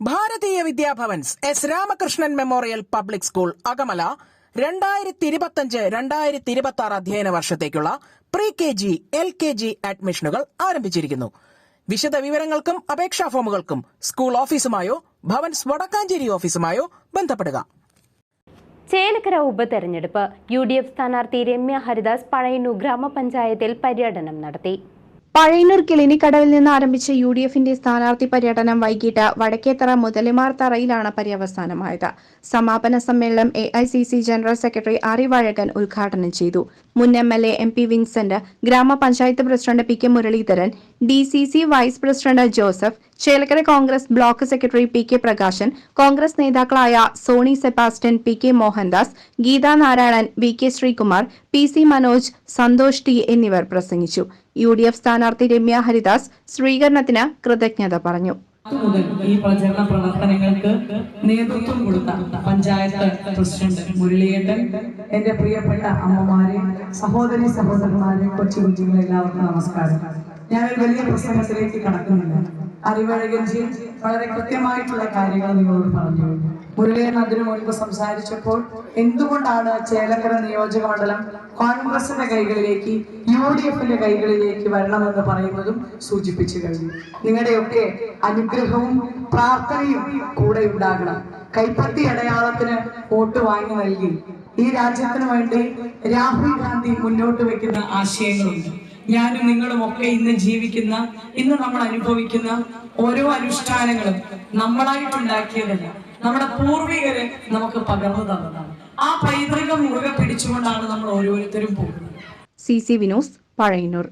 ഭാരതീയ Vidya Bhavans S Ramakrishnan memorial public school Akamala രണ്ടായിരത്തി ഇരുപത്തിയഞ്ച് രണ്ടായിരത്തി ഇരുപത്തി ആറ് അധ്യയന വർഷത്തേക്കുള്ള pre K G L K G അഡ്മിഷനുകൾ ആരംഭിച്ചിരിക്കുന്നു. വിശദ വിവരങ്ങൾക്കും അപേക്ഷാ ഫോമുകൾക്കും സ്കൂൾ ഓഫീസുമായോ ഭവൻസ് വടക്കാഞ്ചേരി ഓഫീസുമായോ ബന്ധപ്പെടുക. ചേലക്കര ഉപതെരഞ്ഞെടുപ്പ്. യു ഡി എഫ് സ്ഥാനാർത്ഥി രമ്യ ഹരിദാസ് പഴയന്നൂർ ഗ്രാമപഞ്ചായത്തിൽ പര്യടനം നടത്തി. പഴയന്നൂർ കിളിനിക്കടവിൽ നിന്ന് ആരംഭിച്ച യു ഡി എഫിന്റെ സ്ഥാനാർത്ഥി പര്യടനം വൈകിട്ട് വടക്കേത്തറ മുതലിമാർ തറയിലാണ് പര്യവസാനമായത്. സമാപന സമ്മേളനം A I C C general secretary Arivazhagan ഉദ്ഘാടനം ചെയ്തു. മുൻ M L A M P Vincent grama panchayat president P K Muraleedharan D C C vice president Joseph Chelakkara Congress block secretary P K Prakashan Congress നേതാക്കളായ Soni Sebastian P K Mohandas Geetha Narayanan V K Sreekumar P C Manoj Santhosh T എന്നിവർ പ്രസംഗിച്ചു. U D F സ്ഥാനാർത്ഥി രമ്യ ഹരിദാസ് സ്വീകരണത്തിന് കൃതജ്ഞത പറഞ്ഞു. മുതൽ ഈ പ്രചരണ പ്രവർത്തനങ്ങൾക്ക് നേതൃത്വം കൊടുത്ത പഞ്ചായത്ത് പ്രസിഡന്റ് മുരളിയേട്ടൻ എന്റെ പ്രിയപ്പെട്ട അമ്മമാരെ സഹോദരി സഹോദരന്മാരെ കൊച്ചു കുഞ്ഞുങ്ങളെ എല്ലാവർക്കും നമസ്കാരം. ഞാനൊരു വലിയ പ്രസംഗത്തിലേക്ക് കടക്കുന്നില്ല. അറിവഴകൻജി വളരെ കൃത്യമായിട്ടുള്ള കാര്യങ്ങൾ നിങ്ങളോട് പറഞ്ഞു. മുരളീധരൻ അതിനു മുൻപ് സംസാരിച്ചപ്പോൾ എന്തുകൊണ്ടാണ് ചേലക്കര നിയോജക മണ്ഡലം കോൺഗ്രസിന്റെ കൈകളിലേക്ക് യു ഡി എഫിന്റെ കൈകളിലേക്ക് വരണമെന്ന് പറയുന്നതും സൂചിപ്പിച്ചു കഴിഞ്ഞു. നിങ്ങളുടെയൊക്കെ അനുഗ്രഹവും പ്രാർത്ഥനയും കൂടെ ഉണ്ടാകണം. കൈപ്പത്തി അടയാളത്തിന് വോട്ട് വാങ്ങി നൽകി. ഈ രാജ്യത്തിന് വേണ്ടി രാഹുൽ ഗാന്ധി മുന്നോട്ട് വെക്കുന്ന ആശയങ്ങളുണ്ട്. ഞാനും നിങ്ങളും ഒക്കെ ഇന്ന് ജീവിക്കുന്ന ഇന്ന് നമ്മൾ അനുഭവിക്കുന്ന ഓരോ അനുഷ്ഠാനങ്ങളും നമ്മളായിട്ടുണ്ടാക്കിയതല്ല. നമ്മുടെ പൂർവികര് നമുക്ക് പകർന്നു തന്നതാണ്. ആ പൈതൃകം മുറുകെ പിടിച്ചുകൊണ്ടാണ് നമ്മൾ ഓരോരുത്തരും പോകുന്നത്. C C Vinos Pazhayannur.